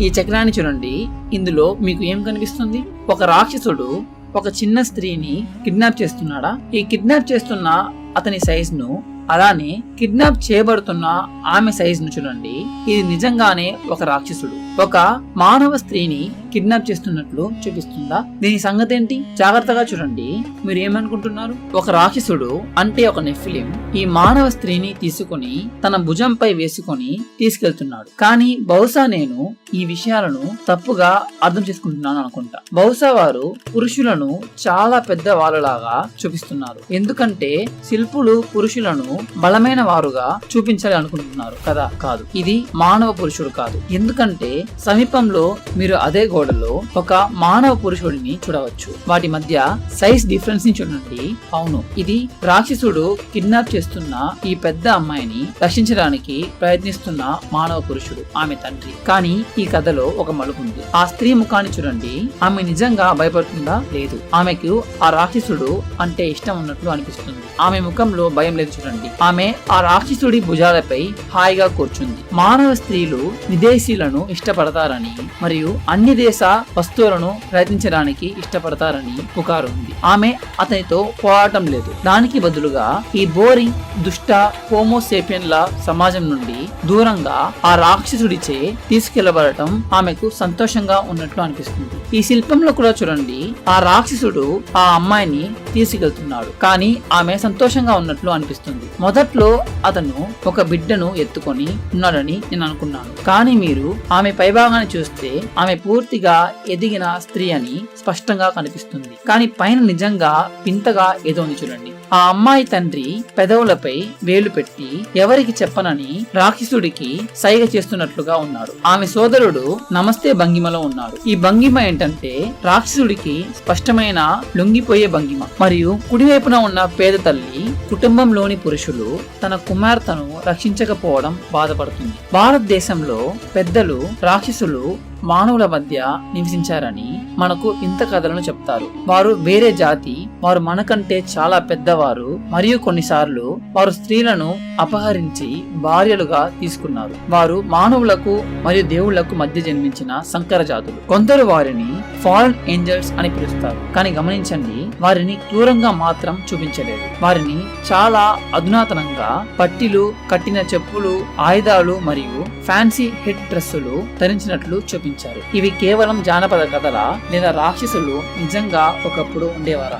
ఈ చక్రాన్ని చూడండి. ఇందులో మీకు ఏం కనిపిస్తుంది? ఒక రాక్షసుడు ఒక చిన్న స్త్రీని కిడ్నాప్ చేస్తున్నాడా? ఈ కిడ్నాప్ చేస్తున్న అతని సైజ్ను అలానే కిడ్నాప్ చేయబడుతున్న ఆమె సైజ్ను చూడండి. ఇది నిజంగానే ఒక రాక్షసుడు. ఒక మానవ స్త్రీని కిడ్నాప్ చేస్తున్నట్లు చూపిస్తుందా? దీని సంగతి ఏంటి జాగ్రత్తగా చూడండి. మీరు ఏమనుకుంటున్నారు? ఒక రాక్షసుడు అంటే ఒక నెఫిలిం ఈ మానవ స్త్రీని తీసుకొని తన భుజంపై వేసుకొని తీసుకెళ్తున్నాడు. కానీ బహుశా నేను ఈ విషయాలను తప్పుగా అర్థం చేసుకుంటున్నాను అనుకుంటా. బహుశా వారు పురుషులను చాలా పెద్ద వాళ్ళలాగా చూపిస్తున్నారు. ఎందుకంటే శిల్పులు పురుషులను బలమైన వారుగా చూపించాలి అనుకుంటున్నారు కదా? కాదు. ఇది మానవ పురుషుడు కాదు. ఎందుకంటే సమీపంలో మీరు అదే గోడలో ఒక మానవ పురుషుడిని చూడవచ్చు. వాటి మధ్య సైజ్ డిఫరెన్స్ని చూడండి. అవును. ఇది రాక్షసుడు కిడ్నాప్ చేస్తున్న ఈ పెద్ద అమ్మాయిని రక్షించడానికి ప్రయత్నిస్తున్న మానవ పురుషుడు ఆమె తండ్రి. కానీ ఈ కథలో ఒక మలుపు ఉంది. ఆ స్త్రీ ముఖాన్ని చూడండి. ఆమె నిజంగా భయపడుతుందా? లేదు. ఆమెకు ఆ రాక్షసుడు అంటే ఇష్టం ఉన్నట్లు అనిపిస్తుంది. ఆమె ముఖంలో భయం లేదు చూడండి. ఆమె ఆ రాక్షసుడి భుజాలపై హాయిగా కూర్చుంది. మానవ స్త్రీలు విదేశీయులను ఇష్టపడతారని మరియు అన్ని దేశ వస్తువులను ప్రయత్నించడానికి ఇష్టపడతారని పుకారు ఉంది. ఆమె అతనితో పోరాటం లేదు. దానికి బదులుగా ఈ బోరింగ్ దుష్ట హోమోసేపియన్ల సమాజం నుండి దూరంగా ఆ రాక్షసుడిచే తీసుకెళ్ళబడటం ఆమెకు సంతోషంగా ఉన్నట్లు అనిపిస్తుంది. ఈ శిల్పంలో కూడా చూడండి. ఆ రాక్షసుడు ఆ అమ్మాయిని తీసుకెళ్తున్నాడు కానీ ఆమె సంతోషంగా ఉన్నట్లు అనిపిస్తుంది. మొదట్లో అతను ఒక బిడ్డను ఎత్తుకొని ఉన్నాడని నేను అనుకున్నాను. కానీ మీరు ఆమె పైభాగాన్ని చూస్తే ఆమె పూర్తిగా ఎదిగిన స్త్రీ అని స్పష్టంగా కనిపిస్తుంది. కానీ పైన నిజంగా వింతగా ఏదో చూడండి. ఆ అమ్మాయి తండ్రి పెదవులపై వేలు పెట్టి ఎవరికి చెప్పనని రాక్షసుడికి సైగ చేస్తున్నట్లుగా ఉన్నాడు ఆమె సోదరుడు నమస్తే భంగిమలో ఉన్నాడు. ఈ భంగిమ ఏంటంటే రాక్షసుడికి స్పష్టమైన లొంగిపోయే భంగిమ. మరియు కుడివైపున ఉన్న పేద తల్లి కుటుంబంలోని పురుషులు తన కుమార్తెను రక్షించకపోవడం బాధపడుతుంది. భారతదేశంలో పెద్దలు రాక్షసులు మానవుల మధ్య నివసించారని మనకు ఇంత కథలను చెప్తారు. వారు వేరే జాతి వారు మనకంటే చాలా పెద్ద పెద్దవారు మరియు కొన్నిసార్లు వారు స్త్రీలను అపహరించి భార్యలుగా తీసుకున్నారు. వారు మానవులకు మరియు దేవుళ్ళకు మధ్య జన్మించిన సంకర జాతులు కొందరు వారిని ఫారెన్ ఏంజల్స్ అని పిలుస్తారు. కానీ గమనించండి వారిని క్రూరంగా మాత్రం చూపించలేదు. వారిని చాలా అధునాతనంగా పట్టిలు కట్టిన చెప్పులు ఆయుధాలు మరియు ఫ్యాన్సీ హెడ్ డ్రెస్సులు ధరించినట్లు చూపించారు. ఇవి కేవలం జానపద కథల లేదా రాక్షసులు నిజంగా ఒకప్పుడు ఉండేవారా?